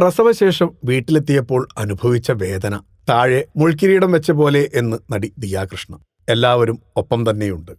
പ്രസവശേഷം വീട്ടിലെത്തിയപ്പോൾ അനുഭവിച്ച വേദന താഴെ മുൾക്കിരീടം വെച്ച പോലെ എന്ന് നടി ദിയാകൃഷ്ണ. എല്ലാവരും ഒപ്പം തന്നെയുണ്ട്.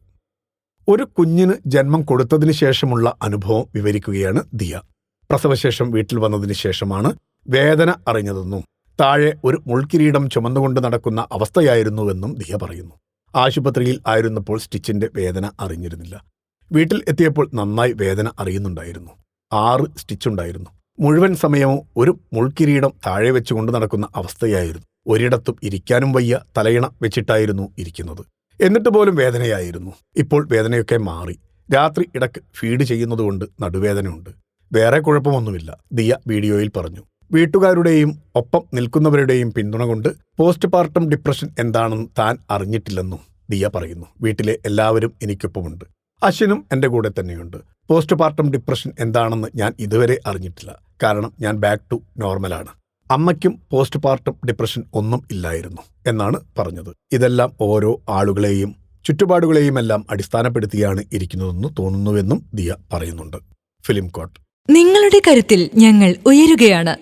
ഒരു കുഞ്ഞിന് ജന്മം കൊടുത്തതിനു ശേഷമുള്ള അനുഭവം വിവരിക്കുകയാണ് ദിയ. പ്രസവശേഷം വീട്ടിൽ വന്നതിന് ശേഷമാണ് വേദന അറിഞ്ഞതെന്നും താഴെ ഒരു മുൾക്കിരീടം ചുമന്നുകൊണ്ട് നടക്കുന്ന അവസ്ഥയായിരുന്നുവെന്നും ദിയ പറയുന്നു. ആശുപത്രിയിൽ ആയിരുന്നപ്പോൾ സ്റ്റിച്ചിന്റെ വേദന അറിഞ്ഞിരുന്നില്ല. വീട്ടിൽ എത്തിയപ്പോൾ നന്നായി വേദന അറിയുന്നുണ്ടായിരുന്നു. ആറ് സ്റ്റിച്ചുണ്ടായിരുന്നു. മുഴുവൻ സമയവും ഒരു മുൾക്കിരീടം താഴെ വെച്ചുകൊണ്ട് നടക്കുന്ന അവസ്ഥയായിരുന്നു. ഒരിടത്തും ഇരിക്കാനും വയ്യ തലയിണ വെച്ചിട്ടായിരുന്നു ഇരിക്കുന്നത്. എന്നിട്ട് പോലും വേദനയായിരുന്നു. ഇപ്പോൾ വേദനയൊക്കെ മാറി. രാത്രി ഇടയ്ക്ക് ഫീഡ് ചെയ്യുന്നതുകൊണ്ട് നടുവേദനയുണ്ട്. വേറെ കുഴപ്പമൊന്നുമില്ല ദിയ വീഡിയോയിൽ പറഞ്ഞു. വീട്ടുകാരുടെയും ഒപ്പം നിൽക്കുന്നവരുടെയും പിന്തുണ കൊണ്ട് പോസ്റ്റ് പാർട്ടം ഡിപ്രഷൻ എന്താണെന്ന് താൻ അറിഞ്ഞിട്ടില്ലെന്നും ദിയ പറയുന്നു. വീട്ടിലെ എല്ലാവരും എനിക്കൊപ്പമുണ്ട്. അശ്വിനും എന്റെ കൂടെ തന്നെയുണ്ട്. പോസ്റ്റ് പാർട്ടം ഡിപ്രഷൻ എന്താണെന്ന് ഞാൻ ഇതുവരെ അറിഞ്ഞിട്ടില്ല. കാരണം ഞാൻ ബാക്ക് ടു നോർമലാണ് അമ്മയ്ക്കും പോസ്റ്റ് പാർട്ടം ഡിപ്രഷൻ ഒന്നും ഇല്ലായിരുന്നു എന്നാണ് പറഞ്ഞത്. ഇതെല്ലാം ഓരോ ആളുകളെയും ചുറ്റുപാടുകളെയുമെല്ലാം അടിസ്ഥാനപ്പെടുത്തിയാണ് ഇരിക്കുന്നതെന്ന് തോന്നുന്നുവെന്നും ദിയ പറയുന്നുണ്ട്. ഫിലിം കോട്ട്. നിങ്ങളുടെ കരുത്തിൽ ഞങ്ങൾ ഉയരുകയാണ്.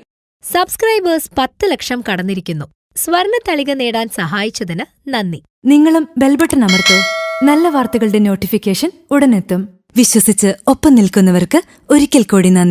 സബ്സ്ക്രൈബേഴ്സ് പത്ത് ലക്ഷം കടന്നിരിക്കുന്നു. സ്വർണ തളിക നേടാൻ സഹായിച്ചതിന് നന്ദി. നിങ്ങളും ബെൽബട്ടൺ അമർത്തോ. നല്ല വാർത്തകളുടെ നോട്ടിഫിക്കേഷൻ ഉടനെത്തും. വിശ്വസിച്ച് ഒപ്പം നിൽക്കുന്നവർക്ക് ഒരിക്കൽ കൂടി നന്ദി.